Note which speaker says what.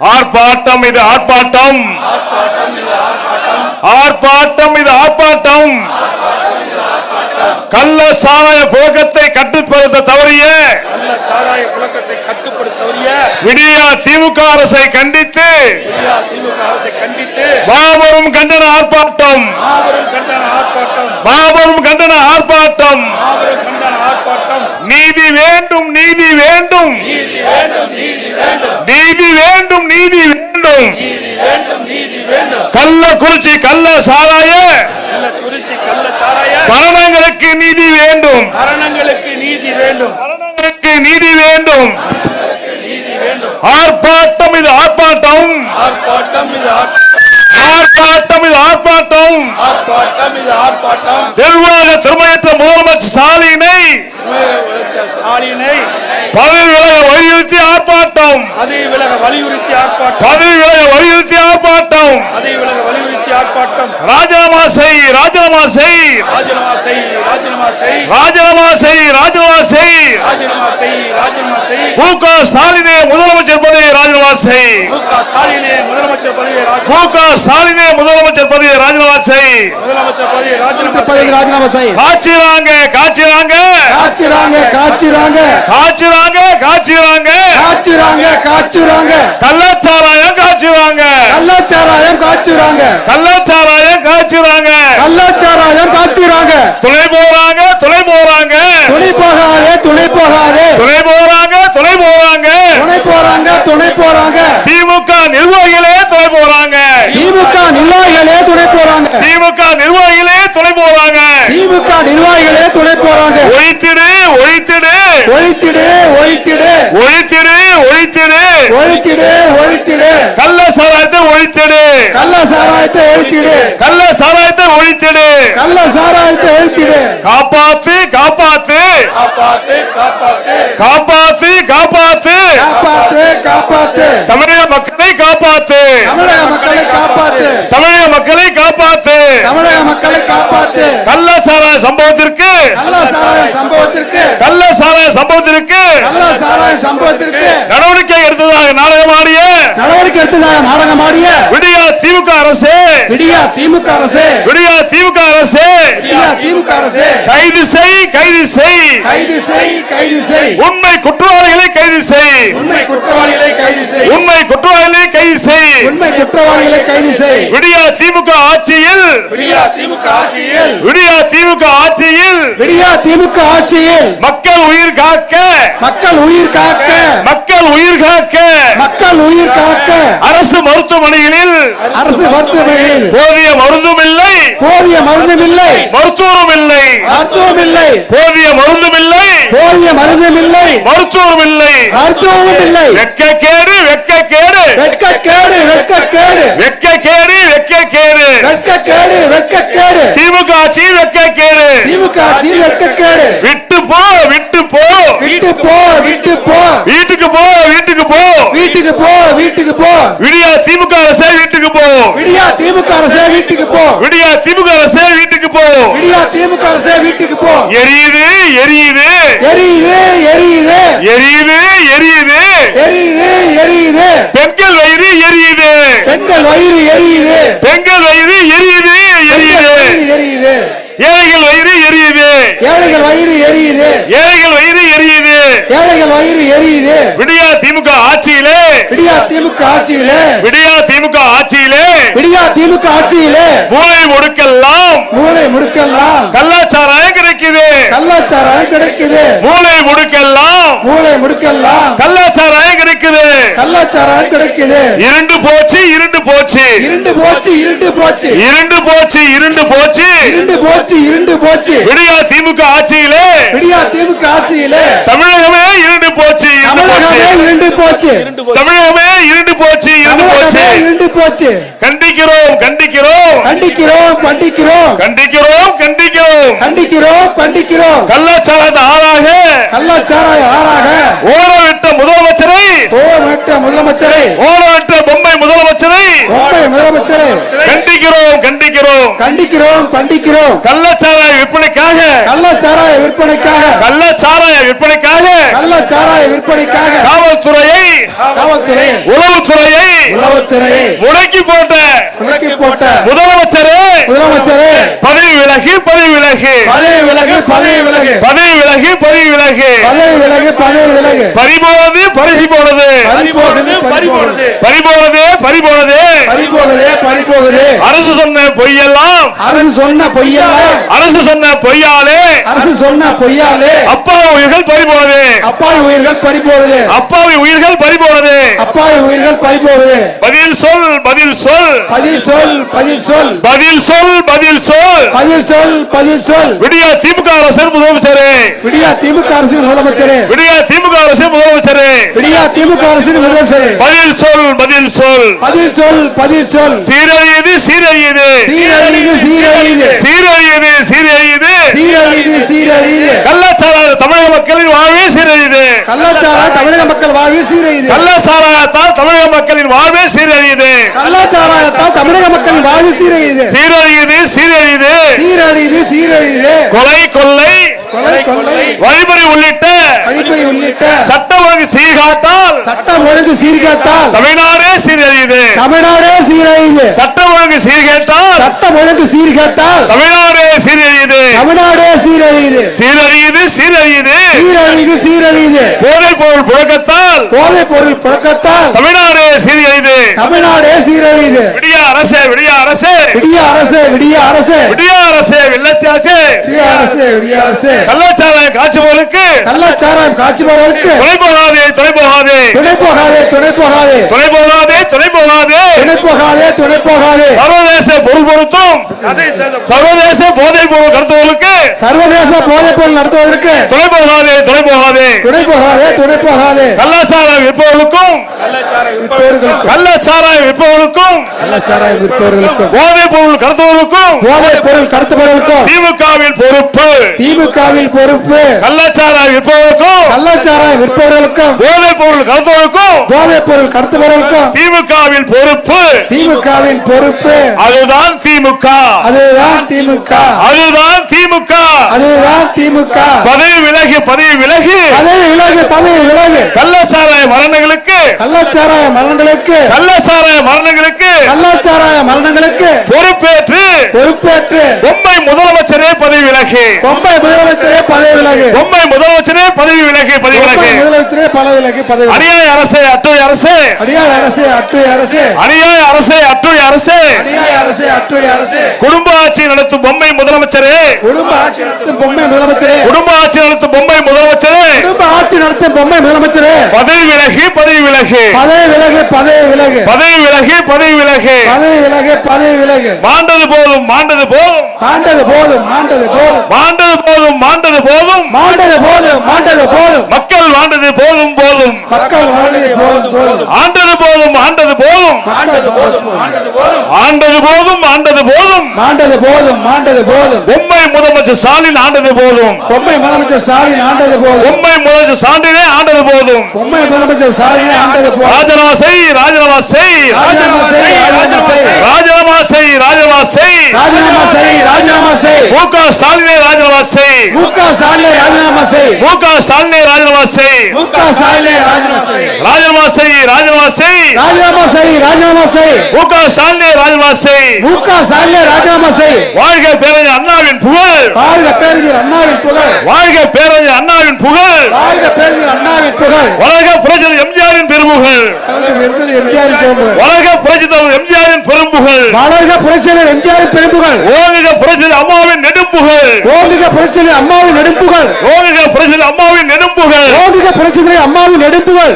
Speaker 1: ஆர்ப்பாட்டம் இது ஆர்ப்பாட்டம். ஆர்ப்பாட்டம் இது ஆர்ப்பாட்டம். கள்ள சாராய புழக்கத்தை கட்டுப்படுத்த தவறிய
Speaker 2: சாராய புழக்கத்தை கட்டுப்படுத்தவரிய
Speaker 1: விடியா திமுக அரசை கண்டித்து
Speaker 2: இந்தியா திமுக அரசை கண்டித்து
Speaker 1: மாபெரும் கண்டன ஆர்ப்பாட்டம்.
Speaker 2: மாபெரும் கண்டன ஆர்ப்பாட்டம்.
Speaker 1: மாபெரும் கண்டன ஆர்ப்பாட்டம்.
Speaker 2: மாபெரும் கண்டன ஆர்ப்பாட்டம்.
Speaker 1: நீதி வேண்டும் நீதி வேண்டும்.
Speaker 2: நீதி வேண்டும் நீதி வேண்டும்.
Speaker 1: வேண்டும் கள்ளக்குறிச்சி கள்ள சாராய
Speaker 2: கள்ள சாராய
Speaker 1: மரணங்களுக்கு நீதி வேண்டும்.
Speaker 2: மரணங்களுக்கு நீதி வேண்டும்.
Speaker 1: மரணங்களுக்கு நீதி வேண்டும் ஆர்ப்பாட்டம் இது ஆர்ப்பாட்டம்.
Speaker 2: ஆர்ப்பாட்டம் இது ஆர்ப்பாட்டம்.
Speaker 1: ஆர்ப்பாட்டம் இது ஆர்ப்பாட்டம்
Speaker 2: ஆர்ப்பாட்டம் இது ஆர்ப்பாட்டம்
Speaker 1: நிர்வாக திறமையற்ற முதலமைச்சர் ஸ்டாலினை
Speaker 2: ஸ்டாலினை
Speaker 1: பதவி விலக வலியுறுத்தி ஆர்ப்பாட்டம்.
Speaker 2: பதவி விலக வலியுறுத்தி ஆர்ப்பாட்டம்.
Speaker 1: பதவி விலக வலியுறுத்தி ஆர்ப்பாட்டம்.
Speaker 2: பதவி விலக வலியுறுத்தி ஆர்ப்பாட்டம்.
Speaker 1: ராஜினாமா செய் ராஜினாமா செய்.
Speaker 2: ராஜினாமா செய் ராஜினாமா செய்.
Speaker 1: ராஜினாமா செய் ராஜினாமா செய்.
Speaker 2: ராஜினாமா செய் ராஜினாமா செய்.
Speaker 1: மு க ஸ்டாலினே முதலமைச்சர் பதவியை ராஜினாமா செய்.
Speaker 2: மு க ஸ்டாலினே முதலமைச்சர் பதவியை
Speaker 1: மு
Speaker 2: ராஜினாமா
Speaker 1: க ஸ்டாலினே முதலமைச்சர் பதவியை ராஜினாமா செய்.
Speaker 2: முதலமைச்சர் பதவியை ராஜினாமா
Speaker 3: பதவி
Speaker 2: செய்.
Speaker 3: ராஜினாமா செய்.
Speaker 1: காய்ச்சிறாங்க காய்ச்சிறாங்க
Speaker 3: காய்ச்சுறாங்க காய்ச்சுறாங்க
Speaker 1: காய்ச்சிறாங்க காய்ச்சிறாங்க
Speaker 3: காய்ச்சுறாங்க காய்ச்சுறாங்க
Speaker 1: கள்ளச்சாராயம் காய்ச்சிறாங்க
Speaker 3: கள்ளச்சாராயம் காய்ச்சுறாங்க
Speaker 1: கள்ளச்சாராயம் காய்ச்சிறாங்க.
Speaker 3: கள்ளச்சாராயம் காய்ச்சுறாங்க.
Speaker 1: துணை போறாங்க துணை போறாங்க.
Speaker 3: துணை போகாதே துணை போகாதே.
Speaker 1: துணை போறாங்க துணை போறாங்க.
Speaker 3: துணை போறாங்க துணை போறாங்க.
Speaker 1: திமுக நிர்வாகிகளே துணை போறாங்க.
Speaker 3: திமுக நிர்வாகிகளே துணை போறாங்க.
Speaker 1: திமுக நிர்வாகிகளே துணை போறாங்க.
Speaker 3: திமுக நிர்வாகிகளே துணை போறாங்க.
Speaker 1: ஒழித்திடு ஒழித்திடு.
Speaker 3: ஒழித்திடு ஒழித்திடு.
Speaker 1: ஒழித்திடு ஒழித்திடு.
Speaker 3: ஒழித்திடு ஒழித்திடு.
Speaker 1: கள்ள ஒழித்திடு.
Speaker 3: கள்ள சாராயத்தை ஒழித்திடு.
Speaker 1: கள்ள சாராயத்தை ஒழித்திடு.
Speaker 3: கள்ள சாராயத்தை ஒழித்திடு.
Speaker 1: காப்பாத்து காப்பாத்து.
Speaker 2: காப்பாத்து காப்பாத்து.
Speaker 1: காப்பாத்து காப்பாத்து.
Speaker 3: காப்பாத்து காப்பாத்து.
Speaker 1: தமிழக மக்களை காப்பாத்து.
Speaker 3: தமிழக மக்களை காப்பாத்து.
Speaker 1: தமிழக மக்களை காப்பாத்து.
Speaker 3: தமிழக மக்களை காப்பாத்து.
Speaker 1: கள்ள சாராய சம்பவத்திற்கு.
Speaker 3: கள்ள சாராய சம்பவத்திற்கு.
Speaker 1: கள்ள சாராய சம்பவத்திற்கு.
Speaker 3: கள்ள சாராய சம்பவத்திற்கு.
Speaker 1: நடவடிக்கை எடுத்ததாக நாடகமாடிய
Speaker 3: நடவடிக்கை எடுத்ததாக நாடகமாடிய
Speaker 1: விடியா திமுக அரசு.
Speaker 3: விடியா திமுக அரசு.
Speaker 1: விடியா திமுக அரசு.
Speaker 3: விடியா திமுக அரசு.
Speaker 1: கைது செய் கைது செய்.
Speaker 3: கைது செய் கைது செய்.
Speaker 1: உண்மை குற்றவாளிகளை கைது செய்.
Speaker 3: உண்மை குற்றவாளிகளை கைது செய்.
Speaker 1: உண்மை குற்றவாளிகளை கைது செய்.
Speaker 3: உண்மை குற்றவாளிகளை கைது செய்.
Speaker 1: விடியா திமுக ஆட்சியில்.
Speaker 2: விடியா திமுக ஆட்சியில்.
Speaker 1: விடியா திமுக ஆட்சியில்.
Speaker 3: விடியா திமுக ஆட்சியில்.
Speaker 1: மக்கள் உயிர் காக்க.
Speaker 3: மக்கள் உயிர் காக்க.
Speaker 1: மக்கள் உயிர் காக்க.
Speaker 3: மக்கள் உயிர் காக்க.
Speaker 1: அரசு மருத்துவமனைகளில்
Speaker 3: அரசு மருத்துவமனையில்.
Speaker 1: போதிய மருந்தும் இல்லை.
Speaker 3: போதிய மருந்தும் இல்லை.
Speaker 1: மருத்துவரும் இல்லை.
Speaker 3: மருத்துவம் இல்லை.
Speaker 1: போதிய மருந்தும் இல்லை.
Speaker 3: போதிய மருந்தும் இல்லை.
Speaker 1: மருத்துவரும் இல்லை.
Speaker 3: மருத்துவமும் இல்லை.
Speaker 1: வெக்க கேடு வெக்க கேடு
Speaker 3: வெட்கக்கேடு வெட்கக்கேடு
Speaker 1: வெக்க கேடு வெக்க கேடு
Speaker 3: வெட்கக்கேடு வெட்கக்கேடு
Speaker 1: திமுக ஆட்சி வெக்க கேடு
Speaker 3: திமுக ஆட்சியில் வெட்கக்கேடு
Speaker 1: விட்டு போ விட்டு போ.
Speaker 3: விட்டு போ விட்டு போ.
Speaker 1: வீட்டுக்கு போ வீட்டுக்கு போ.
Speaker 3: வீட்டுக்கு போ வீட்டுக்கு போ.
Speaker 1: விடியா திமுக அரசே வீட்டுக்கு போ.
Speaker 3: விடியா திமுக அரசே வீட்டுக்கு போ.
Speaker 1: விடியா திமுக அரசே வீட்டுக்கு போ.
Speaker 3: விடியா திமுக அரசே வீட்டுக்கு போ.
Speaker 1: எரியுது எரியுது.
Speaker 3: எரியுது எரியுது.
Speaker 1: எரியுது எரியுது.
Speaker 3: எரியுது எரியுது.
Speaker 1: பெண்கள் வயிறு எரியுது.
Speaker 3: பெண்கள் வயிறு எரியுது.
Speaker 1: பெண்கள் வயிறு எரியுது எரியுது.
Speaker 3: எரியுது.
Speaker 1: ஏழைகள் வயிறு எரியுது.
Speaker 3: ஏழைகள் வயிறு எரியுது.
Speaker 1: ஏழைகள் வயிறு எரியுது.
Speaker 3: ஏழைகள் வயிறு எரியுது.
Speaker 1: விடியா திமுக ஆட்சியிலே.
Speaker 3: விடியா திமுக ஆட்சியிலே.
Speaker 1: விடியா திமுக ஆட்சியிலே.
Speaker 3: விடியா திமுக ஆட்சியிலே.
Speaker 1: மூளை முடுக்கெல்லாம்.
Speaker 3: மூளை முடுக்கெல்லாம்.
Speaker 1: கள்ளச்சாராயம் கிடைக்குது.
Speaker 3: கள்ளச்சாராயம் கிடைக்குது.
Speaker 1: மூளை முடுக்கெல்லாம்.
Speaker 3: மூளை முடுக்கெல்லாம்.
Speaker 1: கள்ளச்சாராயம் கிடைக்குது.
Speaker 3: கள்ளச்சாராயம் கிடைக்குது.
Speaker 1: இருண்டு போச்சு இருண்டு போச்சு.
Speaker 3: இருண்டு போச்சு இருண்டு போச்சு.
Speaker 1: இருண்டு போச்சு இருண்டு போச்சு.
Speaker 3: இருண்டு போச்சு இருண்டு போச்சு.
Speaker 1: விடியா திமுக ஆட்சியிலே.
Speaker 3: விடியா திமுக ஆட்சியிலே.
Speaker 1: தமிழகமே இருண்டு போச்சு இருண்டு போச்சு.
Speaker 3: தமிழகமே இருண்டு போச்சு.
Speaker 2: இரண்டு போச்சு.
Speaker 1: தமிழகமே இருண்டு போச்சு இருண்டு போச்சு.
Speaker 3: இருண்டு போச்சு.
Speaker 1: கண்டிக்கிறோம் கண்டிக்கிறோம்.
Speaker 3: கண்டிக்கிறோம் கண்டிக்கிறோம்.
Speaker 1: கண்டிக்கிறோம் கண்டிக்கிறோம்.
Speaker 3: கண்டிக்கிறோம் கண்டிக்கிறோம்.
Speaker 1: கள்ளச்சாரத ஆளாக
Speaker 3: கள்ளச்சாராய ஆறாக.
Speaker 1: ஓடவிட்ட
Speaker 3: போராட்ட முதலமைச்சரை.
Speaker 1: பொம்மை முதலமைச்சரை.
Speaker 3: முதலமைச்சரை.
Speaker 1: கண்டிக்கிறோம் கண்டிக்கிறோம்.
Speaker 3: கண்டிக்கிறோம் கண்டிக்கிறோம்.
Speaker 1: கள்ளச்சாராய விற்பனைக்காக.
Speaker 3: கள்ளச்சாராய விற்பனைக்காக.
Speaker 1: கள்ளச்சாராய விற்பனைக்காக.
Speaker 3: கள்ளச்சாராய விற்பனைக்காக.
Speaker 1: காவல்துறையை.
Speaker 3: காவல்துறை.
Speaker 1: உளவுத்துறையை.
Speaker 3: உளவுத்துறையை.
Speaker 1: முடக்கி போட்ட
Speaker 3: முடக்கி போட்ட
Speaker 1: முதலமைச்சரே
Speaker 3: முதலமைச்சரே
Speaker 1: பதவி விலகி பதவி விலகி.
Speaker 3: பதவி விலகு பதவி விலகு.
Speaker 1: பதவி விலகி பதவி விலகி.
Speaker 3: பதவி விலகு பதவி விலகு.
Speaker 1: பறிபோனது பரிசு போனது.
Speaker 2: பறி போனது பறி போனது
Speaker 1: பறிபோனது பறிபோனது.
Speaker 3: பறி போகுதே பறி போகுது
Speaker 1: அரசு சொன்ன பொய்யெல்லாம்
Speaker 3: அரசு சொன்ன பொய்யெல்லாம்
Speaker 1: அரசு சொன்ன பொய்யாலே
Speaker 3: அரசு சொன்ன பொய்யாலே
Speaker 1: அப்பாவி உயிர்கள் பறிபோனது.
Speaker 3: அப்பாவி உயிர்கள் பறி போகுது
Speaker 1: அப்பாவி உயிர்கள் பறிபோனது.
Speaker 3: அப்பாவி உயிர்கள் பறி போகுது
Speaker 1: பதில் சொல் பதில் சொல்.
Speaker 3: பதில் சொல் பதில் சொல்.
Speaker 1: பதில் சொல் பதில் சொல்.
Speaker 3: பதில் சொல் பதில் சொல்.
Speaker 1: விடிய திமுக அரசு முதலமைச்சரே.
Speaker 3: விடியா திமுக அரசின் முதலமைச்சரே.
Speaker 1: விடிய திமுக அரசு முதலமைச்சரே.
Speaker 3: விடியா திமுக அரசின் முதலமைச்சரே.
Speaker 1: பதில் சொல் பதில் சொல்.
Speaker 3: பதில் சொல் பதில் சொல்.
Speaker 1: சீரழியது சீரழியது.
Speaker 3: சீரழிது சீரழிது
Speaker 1: சீரழியது சீரழியது.
Speaker 3: சீரழிது சீரழிது
Speaker 1: கள்ளச்சாராய தமிழக மக்களின் வாழ்வே சீரழியுது.
Speaker 3: கள்ளச்சாரா தமிழக மக்கள் வாழ்வில் சீரழிது
Speaker 1: கள்ளச்சாராயத்தால் தமிழக மக்களின் வாழ்வே சீரழியுது.
Speaker 3: கள்ளச்சாராயத்தால் தமிழக மக்களின் வாழ்வு சீரழிது
Speaker 1: சீரழியுது சீரழியுது.
Speaker 3: சீரழிது சீரழிது.
Speaker 1: கொலை கொள்ளை.
Speaker 3: கொலை கொள்ளை.
Speaker 1: வழிபறி உள்ளிட்ட
Speaker 3: வழிப்பறி உள்ளிட்ட
Speaker 1: சட்ட ஒழுங்கு சீர்காட்டால்
Speaker 3: சட்டம் ஒழுங்கு சீர்கேட்டால்
Speaker 1: தமிழ்நாடே சீரழியுது.
Speaker 3: தமிழ்நாடே சீரழிது
Speaker 1: சட்ட ஒழுங்கு சீர்கேட்டால்
Speaker 3: சட்டம் ஒழுங்கு சீர்கேட்டால்
Speaker 1: தமிழ்நாடே சீரழியுது.
Speaker 3: தமிழ்நாடே சீரழிது
Speaker 1: சீரழியுது சீரழியுது.
Speaker 3: சீரழிது சீரழிது
Speaker 1: போதைப் பொருள் புழக்கத்தால்
Speaker 3: போதைப் பொருள் புழக்கத்தால்
Speaker 1: தமிழ்நாடு சீரழியுது.
Speaker 3: தமிழ்நாடே சீரழிது
Speaker 1: விடிய அரசே விடிய அரசே.
Speaker 3: விடிய அரசு விடிய அரசு.
Speaker 1: விடிய அரசே வெள்ளச்சாசே
Speaker 3: விடிய அரசு விடிய அரசு.
Speaker 1: கள்ளச்சாராய காய்ச்சுவோருக்கு
Speaker 3: கள்ளச்சாராயம் காட்சிபவர்களுக்கு
Speaker 1: துணை போகாதே துணை போகாதே
Speaker 3: துணை போகாதே துணை போகாதே
Speaker 1: துணை போகாதே துணை போகாதே
Speaker 3: துணை போகாதே துணை போகாதே
Speaker 1: சர்வதேச பொருள் பொருத்தும் சர்வதேச போதைப் பொருள் கடத்துவதற்கு
Speaker 3: சர்வதேச போதைப் பொருள் நடத்துவதற்கு
Speaker 1: துணை போகாதே துணை போகாதே
Speaker 3: துணை போகாதே துணை போகாதே
Speaker 1: கள்ளச்சாராயம் விற்பவர்களுக்கும்
Speaker 2: கள்ளச்சார விற்பவர்களுக்கும்.
Speaker 1: கள்ளச்சாராயம் விற்பவர்களுக்கும்
Speaker 3: கள்ளச்சாராயம் விற்பவர்களுக்கும்.
Speaker 1: போதைப் பொருள் கடத்துவதற்கும்
Speaker 3: போதைப் பொருள் கடத்துபவர்களுக்கும்.
Speaker 1: திமுகவின் பொறுப்பு.
Speaker 3: திமுகவில் பொறுப்பு.
Speaker 1: கள்ளச்சாராயம் விற்பவர்களுக்கும்
Speaker 3: கள்ளச்சாராயம் விற்பவர்களுக்கும்
Speaker 1: போதைப் பொருள் கடத்துவதற்கும்
Speaker 3: போதைப் பொருள் கடத்துபவர்களுக்கும்
Speaker 1: திமுகவின் பொறுப்பு.
Speaker 3: திமுகவின் பொறுப்பு.
Speaker 1: அதுதான் திமுக.
Speaker 3: அதுதான் திமுக.
Speaker 1: அதுதான் திமுக.
Speaker 3: அதுதான் திமுக.
Speaker 1: பதவி விலகி பதவி விலகி.
Speaker 3: பதவி விலகு பதவி விலகு.
Speaker 1: கள்ளச்சாராய மரணங்களுக்கு.
Speaker 3: கள்ளச்சாராய மரணங்களுக்கு.
Speaker 1: கள்ளச்சாராய மரணங்களுக்கு.
Speaker 3: கள்ளச்சாராய மரணங்களுக்கு.
Speaker 1: பொறுப்பேற்று.
Speaker 3: பொறுப்பேற்று.
Speaker 1: பொம்மை முதலமைச்சரே பதவி விலகி.
Speaker 3: பொம்பை முதலமைச்சரே பதவி விலகு.
Speaker 1: பொம்மை முதலமைச்சரே பதவி விலகி பதவி விலகி.
Speaker 3: முதலமைச்சரே பதவி விலகு பதவி.
Speaker 1: அநியாய அரசே அட்டுழி அரசே.
Speaker 3: அடியாய் அரசு அட்டுழி அரசு.
Speaker 1: அநியாய அரசே அட்டுழி அரசே.
Speaker 3: அடியாய் அரசு அட்டுழி அரசு.
Speaker 1: குடும்ப ஆட்சி நடத்தும் பொம்மை முதலமைச்சரே.
Speaker 3: குடும்ப ஆட்சி நடத்தும் பொம்மை முதலமைச்சரே.
Speaker 1: குடும்ப நடத்தும் பொம்மை முதலமைச்சரே.
Speaker 3: குடும்ப ஆட்சி நடத்தும் பொம்மை முதலமைச்சரே.
Speaker 1: பதவி விலகி பதவி விலகி.
Speaker 3: பதவி விலகு பதவி விலகு.
Speaker 1: பதவி விலகி பதவி விலகி.
Speaker 3: பதவி விலகு பதவி விலகு.
Speaker 1: மாண்டது போதும் மாண்டது போதும்.
Speaker 3: மாண்டது போதும் மாண்டது போதும்.
Speaker 1: மாண்டது போதும் மாண்டது போதும்.
Speaker 3: மாண்டது போதும் மாண்டது போதும்.
Speaker 1: மக்கள் மாண்டது போதும் போதும்.
Speaker 3: மக்கள் வாழ்ந்தது போதும் போதும்.
Speaker 1: ஆண்டது போதும் ஆண்டது போதும்.
Speaker 3: ஆண்டது போதும்
Speaker 2: ஆண்டது போதும்.
Speaker 1: ஆண்டது போதும் ஆண்டது போதும்.
Speaker 3: ஆண்டது போதும் ஆண்டது போதும்.
Speaker 1: உண்மை முதலமைச்சர் ஸ்டாலின் ஆண்டது போதும்.
Speaker 3: உண்மை முதலமைச்சர் ஸ்டாலின் ஆண்டது போதும்.
Speaker 1: உண்மை முதலமைச்சர் ஸ்டாலினே ஆண்டது போதும்.
Speaker 3: உண்மை முதலமைச்சர் ஸ்டாலினே ஆண்டது போதும்.
Speaker 1: ராஜினாமா செய் ராஜினாமா செய்.
Speaker 3: ராஜினாமா செய் ராஜினாமா செய்.
Speaker 1: ராஜினாமா செய் ராஜினாமா செய்.
Speaker 3: ராஜினாமா செய்
Speaker 1: முக ஸ்டாலினே ராஜினாமா செய்.
Speaker 3: முக ஸ்டாலினே ராஜினாமா செய்.
Speaker 1: முக ஸ்டாலினே ராஜினாமா செய்.
Speaker 3: முக ஸ்டாலினே ராஜினாமா செய்.
Speaker 1: ராஜ ராஜினாமா செய் ராஜினாமா செய்
Speaker 3: ராஜினாமா செய் ராஜினாமா செய்
Speaker 1: மு க ஸ்டாலினே ராஜினாமா செய்
Speaker 3: மு க ஸ்டாலினை ராஜினாமா செய்
Speaker 1: வாழ்க பேரறிஞர் அண்ணாவின் புகழ்.
Speaker 3: வாழ்க பேரறிஞர் அண்ணாவின் புகழ்.
Speaker 1: வாழ்க பேரறிஞர் அண்ணாவின் புகழ்.
Speaker 3: வாழ்க பேரறிஞர் அண்ணாவின் புகழ்.
Speaker 1: வளர்க புரட்சியர்
Speaker 3: எம்ஜிஆரின் பெரும்புகழ்
Speaker 1: வளர்க புரட்சித்தலைவர் எம்ஜிஆரின் பெரும்புகழ்
Speaker 3: வளர்க புரட்சியாளர் எம்ஜிஆரின் பெரும்புகழ்
Speaker 1: ஓங்குக புரட்சியர் அம்மாவின் நெடும்புகழ்.
Speaker 3: ஓங்குக புரட்சியாளர் அம்மாவின் நெடும்புகழ்.
Speaker 1: ஓங்குக புரட்சியர் அம்மாவின் நெடும்புகழ்.
Speaker 3: ஓங்குக புரட்சியாளர் அம்மாவின் நெடும்புகழ்.